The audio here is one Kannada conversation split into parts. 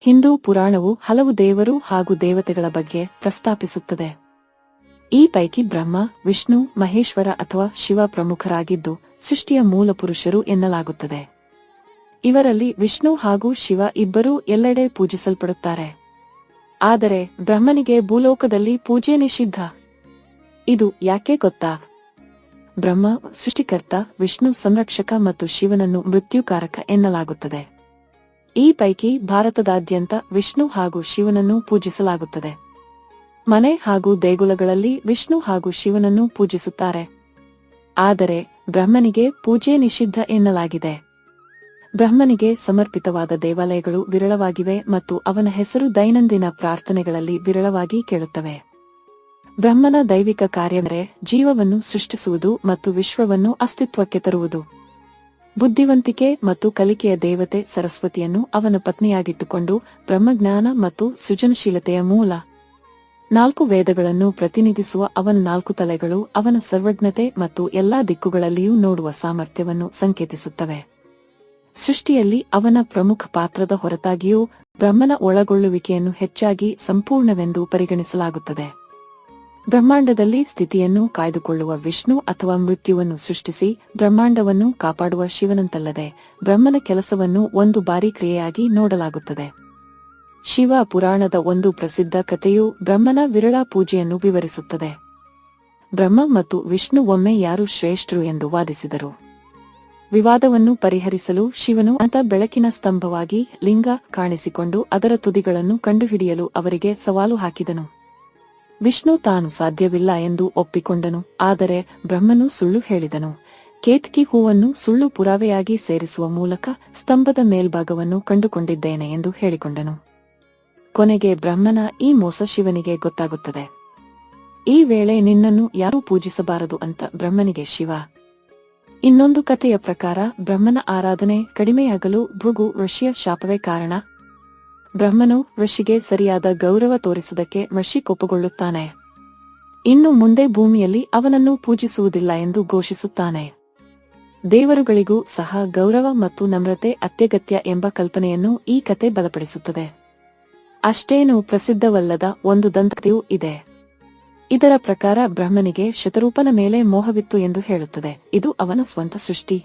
ಹಿಂದೂ ಪುರಾಣವು ಹಲವು ದೇವರು ಹಾಗೂ ದೇವತೆಗಳ ಬಗ್ಗೆ ಪ್ರಸ್ತಾಪಿಸುತ್ತದೆ. ಈ ಪೈಕಿ ಬ್ರಹ್ಮ, ವಿಷ್ಣು, ಮಹೇಶ್ವರ ಅಥವಾ ಶಿವ ಪ್ರಮುಖರಾಗಿದ್ದು ಸೃಷ್ಟಿಯ ಮೂಲ ಪುರುಷರು ಎನ್ನಲಾಗುತ್ತದೆ. ಇವರಲ್ಲಿ ವಿಷ್ಣು ಹಾಗೂ ಶಿವ ಇಬ್ಬರೂ ಎಲ್ಲೆಡೆ ಪೂಜಿಸಲ್ಪಡುತ್ತಾರೆ. ಆದರೆ ಬ್ರಹ್ಮನಿಗೆ ಭೂಲೋಕದಲ್ಲಿ ಪೂಜೆ ನಿಷಿದ್ಧ. ಇದು ಯಾಕೆ ಗೊತ್ತಾ? ಬ್ರಹ್ಮ, ಸೃಷ್ಟಿಕರ್ತ, ವಿಷ್ಣು ಸಂರಕ್ಷಕ ಮತ್ತು ಶಿವನನ್ನು ಮೃತ್ಯುಕಾರಕ ಎನ್ನಲಾಗುತ್ತದೆ. ಈ ಪೈಕಿ ಭಾರತದಾದ್ಯಂತ ವಿಷ್ಣು ಹಾಗೂ ಶಿವನನ್ನು ಪೂಜಿಸಲಾಗುತ್ತದೆ. ಮನೆ ಹಾಗೂ ದೇಗುಲಗಳಲ್ಲಿ ವಿಷ್ಣು ಹಾಗೂ ಶಿವನನ್ನು ಪೂಜಿಸುತ್ತಾರೆ. ಆದರೆ ಬ್ರಹ್ಮನಿಗೆ ಪೂಜೆ ನಿಷಿದ್ಧ ಎನ್ನಲಾಗಿದೆ. ಬ್ರಹ್ಮನಿಗೆ ಸಮರ್ಪಿತವಾದ ದೇವಾಲಯಗಳು ವಿರಳವಾಗಿವೆ ಮತ್ತು ಅವನ ಹೆಸರು ದೈನಂದಿನ ಪ್ರಾರ್ಥನೆಗಳಲ್ಲಿ ವಿರಳವಾಗಿ ಕೇಳುತ್ತವೆ. ಬ್ರಹ್ಮನ ದೈವಿಕ ಕಾರ್ಯವೆಂದರೆ ಜೀವವನ್ನು ಸೃಷ್ಟಿಸುವುದು ಮತ್ತು ವಿಶ್ವವನ್ನು ಅಸ್ತಿತ್ವಕ್ಕೆ ತರುವುದು. ಬುದ್ಧಿವಂತಿಕೆ ಮತ್ತು ಕಲಿಕೆಯ ದೇವತೆ ಸರಸ್ವತಿಯನ್ನು ಅವನ ಪತ್ನಿಯಾಗಿಟ್ಟುಕೊಂಡು ಬ್ರಹ್ಮಜ್ಞಾನ ಮತ್ತು ಸೃಜನಶೀಲತೆಯ ಮೂಲ. ನಾಲ್ಕು ವೇದಗಳನ್ನು ಪ್ರತಿನಿಧಿಸುವ ಅವನ ನಾಲ್ಕು ತಲೆಗಳು ಅವನ ಸರ್ವಜ್ಞತೆ ಮತ್ತು ಎಲ್ಲಾ ದಿಕ್ಕುಗಳಲ್ಲಿಯೂ ನೋಡುವ ಸಾಮರ್ಥ್ಯವನ್ನು ಸಂಕೇತಿಸುತ್ತವೆ. ಸೃಷ್ಟಿಯಲ್ಲಿ ಅವನ ಪ್ರಮುಖ ಪಾತ್ರದ ಹೊರತಾಗಿಯೂ ಬ್ರಹ್ಮನ ಒಳಗೊಳ್ಳುವಿಕೆಯನ್ನು ಹೆಚ್ಚಾಗಿ ಸಂಪೂರ್ಣವೆಂದು ಪರಿಗಣಿಸಲಾಗುತ್ತದೆ. ಬ್ರಹ್ಮಾಂಡದಲ್ಲಿ ಸ್ಥಿತಿಯನ್ನು ಕಾಯ್ದುಕೊಳ್ಳುವ ವಿಷ್ಣು ಅಥವಾ ಮೃತ್ಯುವನ್ನು ಸೃಷ್ಟಿಸಿ ಬ್ರಹ್ಮಾಂಡವನ್ನು ಕಾಪಾಡುವ ಶಿವನಂತಲ್ಲದೆ ಬ್ರಹ್ಮನ ಕೆಲಸವನ್ನು ಒಂದು ಬಾರಿ ಕ್ರಿಯೆಯಾಗಿ ನೋಡಲಾಗುತ್ತದೆ. ಶಿವ ಪುರಾಣದ ಒಂದು ಪ್ರಸಿದ್ಧ ಕಥೆಯು ಬ್ರಹ್ಮನ ವಿರಳ ಪೂಜೆಯನ್ನು ವಿವರಿಸುತ್ತದೆ. ಬ್ರಹ್ಮ ಮತ್ತು ವಿಷ್ಣು ಒಮ್ಮೆ ಯಾರು ಶ್ರೇಷ್ಠರು ಎಂದು ವಾದಿಸಿದರು. ವಿವಾದವನ್ನು ಪರಿಹರಿಸಲು ಶಿವನು ಅಂತ ಬೆಳಕಿನ ಸ್ತಂಭವಾಗಿ ಲಿಂಗ ಕಾಣಿಸಿಕೊಂಡು ಅದರ ತುದಿಗಳನ್ನು ಕಂಡುಹಿಡಿಯಲು ಅವರಿಗೆ ಸವಾಲು ಹಾಕಿದನು. ವಿಷ್ಣು ತಾನು ಸಾಧ್ಯವಿಲ್ಲ ಎಂದು ಒಪ್ಪಿಕೊಂಡನು, ಆದರೆ ಬ್ರಹ್ಮನು ಸುಳ್ಳು ಹೇಳಿದನು. ಕೇತಕಿ ಹೂವನ್ನು ಸುಳ್ಳು ಪುರಾವೆಯಾಗಿ ಸೇರಿಸುವ ಮೂಲಕ ಸ್ತಂಭದ ಮೇಲ್ಭಾಗವನ್ನು ಕಂಡುಕೊಂಡಿದ್ದೇನೆ ಎಂದು ಹೇಳಿಕೊಂಡನು. ಕೊನೆಗೆ ಬ್ರಹ್ಮನ ಈ ಮೋಸ ಶಿವನಿಗೆ ಗೊತ್ತಾಗುತ್ತದೆ. ಈ ವೇಳೆ ನಿನ್ನನ್ನು ಯಾರೂ ಪೂಜಿಸಬಾರದು ಅಂತ ಬ್ರಹ್ಮನಿಗೆ ಶಿವ. ಇನ್ನೊಂದು ಕಥೆಯ ಪ್ರಕಾರ ಬ್ರಹ್ಮನ ಆರಾಧನೆ ಕಡಿಮೆಯಾಗಲು ಭೃಗು ಋಷಿಯ ಶಾಪವೇ ಕಾರಣ. ಬ್ರಹ್ಮನು ಋಷಿಗೆ ಸರಿಯಾದ ಗೌರವ ತೋರಿಸುವುದಕ್ಕೆ ಋಷಿ ಕೋಪಗೊಳ್ಳುತ್ತಾನೆ. ಇನ್ನು ಮುಂದೆ ಭೂಮಿಯಲ್ಲಿ ಅವನನ್ನು ಪೂಜಿಸುವುದಿಲ್ಲ ಎಂದು ಘೋಷಿಸುತ್ತಾನೆ. ದೇವರುಗಳಿಗೂ ಸಹ ಗೌರವ ಮತ್ತು ನಮ್ರತೆ ಅತ್ಯಗತ್ಯ ಎಂಬ ಕಲ್ಪನೆಯನ್ನು ಈ ಕತೆ ಬಲಪಡಿಸುತ್ತದೆ. ಅಷ್ಟೇನು ಪ್ರಸಿದ್ಧವಲ್ಲದ ಒಂದು ದಂತಕಥೆಯೂ ಇದೆ. ಇದರ ಪ್ರಕಾರ ಬ್ರಹ್ಮನಿಗೆ ಶತರೂಪನ ಮೇಲೆ ಮೋಹವಿತ್ತು ಎಂದು ಹೇಳುತ್ತದೆ. ಇದು ಅವನ ಸ್ವಂತ ಸೃಷ್ಟಿ.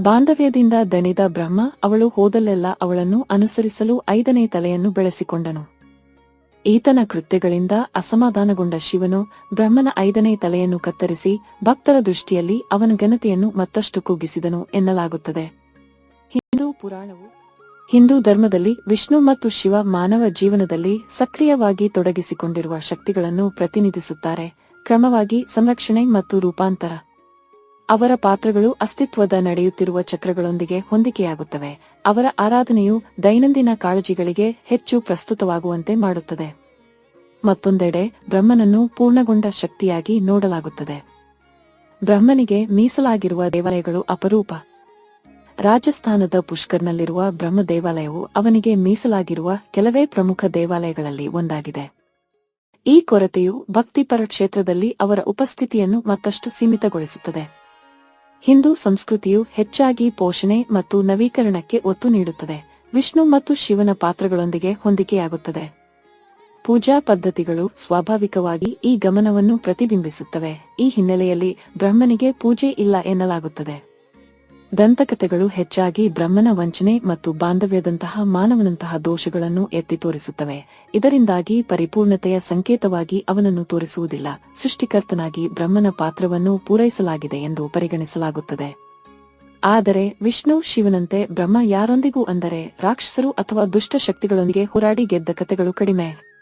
ಬಾಂಧವ್ಯದಿಂದ ದಣಿದ ಬ್ರಹ್ಮ ಅವಳು ಹೋದಲ್ಲೆಲ್ಲ ಅವಳನ್ನು ಅನುಸರಿಸಲು ಐದನೇ ತಲೆಯನ್ನು ಬೆಳೆಸಿಕೊಂಡನು. ಈತನ ಕೃತ್ಯಗಳಿಂದ ಅಸಮಾಧಾನಗೊಂಡ ಶಿವನು ಬ್ರಹ್ಮನ ಐದನೇ ತಲೆಯನ್ನು ಕತ್ತರಿಸಿ ಭಕ್ತರ ದೃಷ್ಟಿಯಲ್ಲಿ ಅವನ ಘನತೆಯನ್ನು ಮತ್ತಷ್ಟು ಕುಗ್ಗಿಸಿದನು ಎನ್ನಲಾಗುತ್ತದೆ. ಹಿಂದೂ ಪುರಾಣವು ಹಿಂದೂ ಧರ್ಮದಲ್ಲಿ ವಿಷ್ಣು ಮತ್ತು ಶಿವ ಮಾನವ ಜೀವನದಲ್ಲಿ ಸಕ್ರಿಯವಾಗಿ ತೊಡಗಿಸಿಕೊಂಡಿರುವ ಶಕ್ತಿಗಳನ್ನು ಪ್ರತಿನಿಧಿಸುತ್ತಾರೆ. ಕ್ರಮವಾಗಿ ಸಂರಕ್ಷಣೆ ಮತ್ತು ರೂಪಾಂತರ. ಅವರ ಪಾತ್ರಗಳು ಅಸ್ತಿತ್ವದ ನಡೆಯುತ್ತಿರುವ ಚಕ್ರಗಳೊಂದಿಗೆ ಹೊಂದಿಕೆಯಾಗುತ್ತವೆ. ಅವರ ಆರಾಧನೆಯು ದೈನಂದಿನ ಕಾಳಜಿಗಳಿಗೆ ಹೆಚ್ಚು ಪ್ರಸ್ತುತವಾಗುವಂತೆ ಮಾಡುತ್ತದೆ. ಮತ್ತೊಂದೆಡೆ, ಬ್ರಹ್ಮನನ್ನು ಪೂರ್ಣಗೊಂಡ ಶಕ್ತಿಯಾಗಿ ನೋಡಲಾಗುತ್ತದೆ. ಬ್ರಹ್ಮನಿಗೆ ಮೀಸಲಾಗಿರುವ ದೇವಾಲಯಗಳು ಅಪರೂಪ. ರಾಜಸ್ಥಾನದ ಪುಷ್ಕರ್ನಲ್ಲಿರುವ ಬ್ರಹ್ಮ ದೇವಾಲಯವು ಅವನಿಗೆ ಮೀಸಲಾಗಿರುವ ಕೆಲವೇ ಪ್ರಮುಖ ದೇವಾಲಯಗಳಲ್ಲಿ ಒಂದಾಗಿದೆ. ಈ ಕೊರತೆಯು ಭಕ್ತಿಪರ ಕ್ಷೇತ್ರದಲ್ಲಿ ಅವರ ಉಪಸ್ಥಿತಿಯನ್ನು ಮತ್ತಷ್ಟು ಸೀಮಿತಗೊಳಿಸುತ್ತದೆ. ಹಿಂದೂ ಸಂಸ್ಕೃತಿಯು ಹೆಚ್ಚಾಗಿ ಪೋಷಣೆ ಮತ್ತು ನವೀಕರಣಕ್ಕೆ ಒತ್ತು ನೀಡುತ್ತದೆ. ವಿಷ್ಣು ಮತ್ತು ಶಿವನ ಪಾತ್ರಗಳೊಂದಿಗೆ ಹೊಂದಿಕೆಯಾಗುತ್ತದೆ. ಪೂಜಾ ಪದ್ಧತಿಗಳು ಸ್ವಾಭಾವಿಕವಾಗಿ ಈ ಗಮನವನ್ನು ಪ್ರತಿಬಿಂಬಿಸುತ್ತವೆ. ಈ ಹಿನ್ನೆಲೆಯಲ್ಲಿ ಬ್ರಹ್ಮನಿಗೆ ಪೂಜೆ ಇಲ್ಲ ಎನ್ನಲಾಗುತ್ತದೆ. ದಂತಕಥೆಗಳು ಹೆಚ್ಚಾಗಿ ಬ್ರಹ್ಮನ ವಂಚನೆ ಮತ್ತು ಬಾಂಧವ್ಯದಂತಹ ಮಾನವನಂತಹ ದೋಷಗಳನ್ನು ಎತ್ತಿ ತೋರಿಸುತ್ತವೆ. ಇದರಿಂದಾಗಿ ಪರಿಪೂರ್ಣತೆಯ ಸಂಕೇತವಾಗಿ ಅವನನ್ನು ತೋರಿಸುವುದಿಲ್ಲ. ಸೃಷ್ಟಿಕರ್ತನಾಗಿ ಬ್ರಹ್ಮನ ಪಾತ್ರವನ್ನು ಪೂರೈಸಲಾಗಿದೆ ಎಂದು ಪರಿಗಣಿಸಲಾಗುತ್ತದೆ. ಆದರೆ ವಿಷ್ಣು ಶಿವನಂತೆ ಬ್ರಹ್ಮ ಯಾರೊಂದಿಗೂ ಅಂದರೆ ರಾಕ್ಷಸರು ಅಥವಾ ದುಷ್ಟ ಶಕ್ತಿಗಳೊಂದಿಗೆ ಹೋರಾಡಿ ಗೆದ್ದ ಕಥೆಗಳು ಕಡಿಮೆ.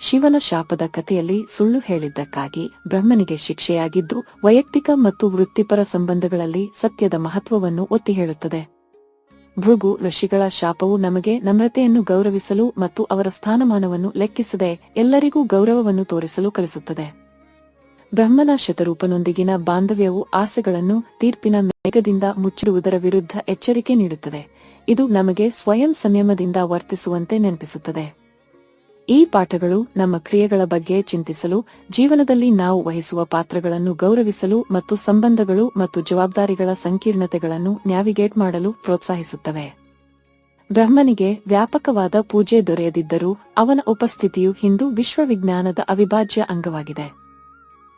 ಶಿವನ ಶಾಪದ ಕಥೆಯಲ್ಲಿ ಸುಳ್ಳು ಹೇಳಿದ್ದಕ್ಕಾಗಿ ಬ್ರಹ್ಮನಿಗೆ ಶಿಕ್ಷೆಯಾಗಿದ್ದು ವೈಯಕ್ತಿಕ ಮತ್ತು ವೃತ್ತಿಪರ ಸಂಬಂಧಗಳಲ್ಲಿ ಸತ್ಯದ ಮಹತ್ವವನ್ನು ಒತ್ತಿ ಹೇಳುತ್ತದೆ. ಭೃಗು ಋಷಿಗಳ ಶಾಪವು ನಮಗೆ ನಮ್ರತೆಯನ್ನು ಗೌರವಿಸಲು ಮತ್ತು ಅವರ ಸ್ಥಾನಮಾನವನ್ನು ಲೆಕ್ಕಿಸದೆ ಎಲ್ಲರಿಗೂ ಗೌರವವನ್ನು ತೋರಿಸಲು ಕಲಿಸುತ್ತದೆ. ಬ್ರಹ್ಮನ ಶತರೂಪನೊಂದಿಗಿನ ಬಾಂಧವ್ಯವು ಆಸೆಗಳನ್ನು ತೀರ್ಪಿನ ಮೇಘದಿಂದ ಮುಚ್ಚಿಡುವುದರ ವಿರುದ್ಧ ಎಚ್ಚರಿಕೆ ನೀಡುತ್ತದೆ. ಇದು ನಮಗೆ ಸ್ವಯಂ ಸಂಯಮದಿಂದ ವರ್ತಿಸುವಂತೆ ನೆನಪಿಸುತ್ತದೆ. ಈ ಪಾಠಗಳು ನಮ್ಮ ಕ್ರಿಯೆಗಳ ಬಗ್ಗೆ ಚಿಂತಿಸಲು, ಜೀವನದಲ್ಲಿ ನಾವು ವಹಿಸುವ ಪಾತ್ರಗಳನ್ನು ಗೌರವಿಸಲು ಮತ್ತು ಸಂಬಂಧಗಳು ಮತ್ತು ಜವಾಬ್ದಾರಿಗಳ ಸಂಕೀರ್ಣತೆಗಳನ್ನು ನ್ಯಾವಿಗೇಟ್ ಮಾಡಲು ಪ್ರೋತ್ಸಾಹಿಸುತ್ತವೆ. ಬ್ರಹ್ಮನಿಗೆ ವ್ಯಾಪಕವಾದ ಪೂಜೆ ದೊರೆಯದಿದ್ದರೂ, ಅವನ ಉಪಸ್ಥಿತಿಯು ಹಿಂದೂ ವಿಶ್ವವಿಜ್ಞಾನದ ಅವಿಭಾಜ್ಯ ಅಂಗವಾಗಿದೆ.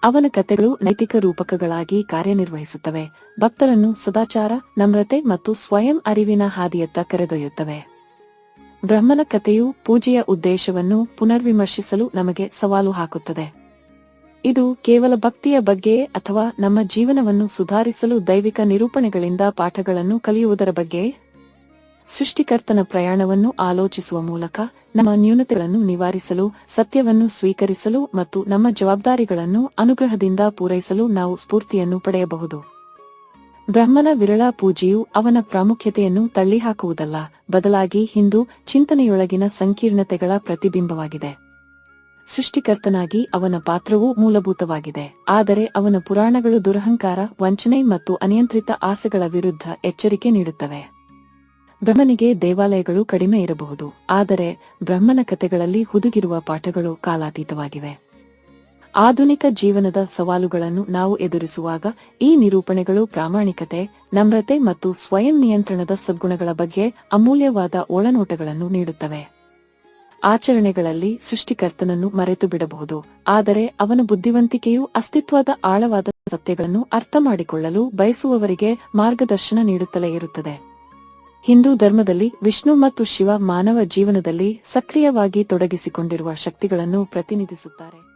ಅವನ ಕಥೆಗಳು ನೈತಿಕ ರೂಪಕಗಳಾಗಿ ಕಾರ್ಯನಿರ್ವಹಿಸುತ್ತವೆ, ಭಕ್ತರನ್ನು ಸದಾಚಾರ, ನಮ್ರತೆ ಮತ್ತು ಸ್ವಯಂ ಅರಿವಿನ ಹಾದಿಯತ್ತ ಕರೆದೊಯ್ಯುತ್ತವೆ. ಬ್ರಹ್ಮನ ಕಥೆಯು ಪೂಜೆಯ ಉದ್ದೇಶವನ್ನು ಪುನರ್ವಿಮರ್ಶಿಸಲು ನಮಗೆ ಸವಾಲು ಹಾಕುತ್ತದೆ. ಇದು ಕೇವಲ ಭಕ್ತಿಯ ಬಗ್ಗೆ ಅಥವಾ ನಮ್ಮ ಜೀವನವನ್ನು ಸುಧಾರಿಸಲು ದೈವಿಕ ನಿರೂಪಣೆಗಳಿಂದ ಪಾಠಗಳನ್ನು ಕಲಿಯುವುದರ ಬಗ್ಗೆ? ಸೃಷ್ಟಿಕರ್ತನ ಪ್ರಯಾಣವನ್ನು ಆಲೋಚಿಸುವ ಮೂಲಕ ನಮ್ಮ ನ್ಯೂನತೆಗಳನ್ನು ನಿವಾರಿಸಲು, ಸತ್ಯವನ್ನು ಸ್ವೀಕರಿಸಲು ಮತ್ತು ನಮ್ಮ ಜವಾಬ್ದಾರಿಗಳನ್ನು ಅನುಗ್ರಹದಿಂದ ಪೂರೈಸಲು ನಾವು ಸ್ಫೂರ್ತಿಯನ್ನು ಪಡೆಯಬಹುದು. ಬ್ರಹ್ಮನ ವಿರಳ ಪೂಜೆಯು ಅವನ ಪ್ರಾಮುಖ್ಯತೆಯನ್ನು ತಳ್ಳಿಹಾಕುವುದಲ್ಲ, ಬದಲಾಗಿ ಹಿಂದೂ ಚಿಂತನೆಯೊಳಗಿನ ಸಂಕೀರ್ಣತೆಗಳ ಪ್ರತಿಬಿಂಬವಾಗಿದೆ. ಸೃಷ್ಟಿಕರ್ತನಾಗಿ ಅವನ ಪಾತ್ರವೂ ಮೂಲಭೂತವಾಗಿದೆ, ಆದರೆ ಅವನ ಪುರಾಣಗಳು ದುರಹಂಕಾರ, ವಂಚನೆ ಮತ್ತು ಅನಿಯಂತ್ರಿತ ಆಸೆಗಳ ವಿರುದ್ಧ ಎಚ್ಚರಿಕೆ ನೀಡುತ್ತವೆ. ಬ್ರಹ್ಮನಿಗೆ ದೇವಾಲಯಗಳು ಕಡಿಮೆ ಇರಬಹುದು, ಆದರೆ ಬ್ರಹ್ಮನ ಕಥೆಗಳಲ್ಲಿ ಹುದುಗಿರುವ ಪಾಠಗಳು ಕಾಲಾತೀತವಾಗಿವೆ. ಆಧುನಿಕ ಜೀವನದ ಸವಾಲುಗಳನ್ನು ನಾವು ಎದುರಿಸುವಾಗ ಈ ನಿರೂಪಣೆಗಳು ಪ್ರಾಮಾಣಿಕತೆ, ನಮ್ರತೆ ಮತ್ತು ಸ್ವಯಂ ನಿಯಂತ್ರಣದ ಸದ್ಗುಣಗಳ ಬಗ್ಗೆ ಅಮೂಲ್ಯವಾದ ಒಳನೋಟಗಳನ್ನು ನೀಡುತ್ತವೆ. ಆಚರಣೆಗಳಲ್ಲಿ ಸೃಷ್ಟಿಕರ್ತನನ್ನು ಮರೆತು ಬಿಡಬಹುದು ಆದರೆ ಅವನ ಬುದ್ಧಿವಂತಿಕೆಯು ಅಸ್ತಿತ್ವದ ಆಳವಾದ ಸತ್ಯಗಳನ್ನು ಅರ್ಥ ಮಾಡಿಕೊಳ್ಳಲು ಬಯಸುವವರಿಗೆ ಮಾರ್ಗದರ್ಶನ ನೀಡುತ್ತಲೇ ಇರುತ್ತದೆ. ಹಿಂದೂ ಧರ್ಮದಲ್ಲಿ ವಿಷ್ಣು ಮತ್ತು ಶಿವ ಮಾನವ ಜೀವನದಲ್ಲಿ ಸಕ್ರಿಯವಾಗಿ ತೊಡಗಿಸಿಕೊಂಡಿರುವ ಶಕ್ತಿಗಳನ್ನು ಪ್ರತಿನಿಧಿಸುತ್ತಾರೆ.